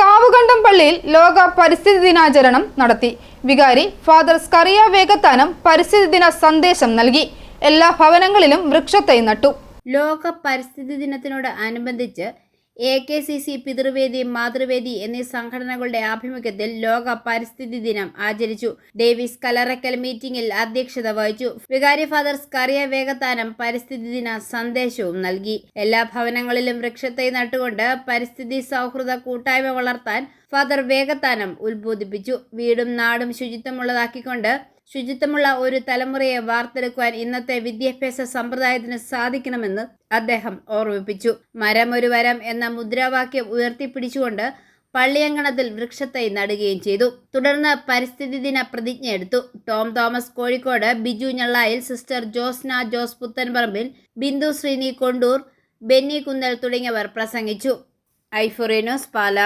കാവുകണ്ടം പള്ളിയിൽ ലോക പരിസ്ഥിതി ദിനാചരണം നടത്തി. വികാരി ഫാദർ സ്കറിയ വേഗത്താനം പരിസ്ഥിതി ദിന സന്ദേശം നൽകി. എല്ലാ ഭവനങ്ങളിലും വൃക്ഷത്തൈ നട്ടു. ലോക പരിസ്ഥിതി ദിനത്തിനോട് അനുബന്ധിച്ച് എ കെ സി സി പിതൃവേദി മാതൃവേദി എന്നീ സംഘടനകളുടെ ആഭിമുഖ്യത്തിൽ ലോക പരിസ്ഥിതി ദിനം ആചരിച്ചു. ഡേവിസ് കലറക്കൽ മീറ്റിംഗിൽ അധ്യക്ഷത വഹിച്ചു. വികാരി ഫാദർ സ്കറിയ വേഗത്താനം പരിസ്ഥിതി ദിന സന്ദേശവും നൽകി. എല്ലാ ഭവനങ്ങളിലും വൃക്ഷത്തൈ നട്ടുകൊണ്ട് പരിസ്ഥിതി സൗഹൃദ കൂട്ടായ്മ വളർത്താൻ ഫാദർ വേഗത്താനം ഉത്ബോധിപ്പിച്ചു. വീടും നാടും ശുചിത്വമുള്ളതാക്കിക്കൊണ്ട് ശുചിത്വമുള്ള ഒരു തലമുറയെ വാർത്തെടുക്കുവാൻ ഇന്നത്തെ വിദ്യാഭ്യാസ സമ്പ്രദായത്തിന് സാധിക്കണമെന്ന് അദ്ദേഹം ഓർമ്മിപ്പിച്ചു. മരം ഒരു വരം എന്ന മുദ്രാവാക്യം ഉയർത്തിപ്പിടിച്ചുകൊണ്ട് പള്ളിയങ്കണത്തിൽ വൃക്ഷത്തൈ നടുകയും ചെയ്തു. തുടർന്ന് പരിസ്ഥിതി ദിന പ്രതിജ്ഞ എടുത്തു. ടോം തോമസ് കോഴിക്കോട് ബിജു ഞള്ളായിൽ സിസ്റ്റർ ജോസ്ന ജോസ് പുത്തൻപറമ്പിൽ ബിന്ദു ശ്രീനി കൊണ്ടൂർ ബെന്നി കുന്നൽ തുടങ്ങിയവർ പ്രസംഗിച്ചു. ഐഫൊറേനോസ് പാല.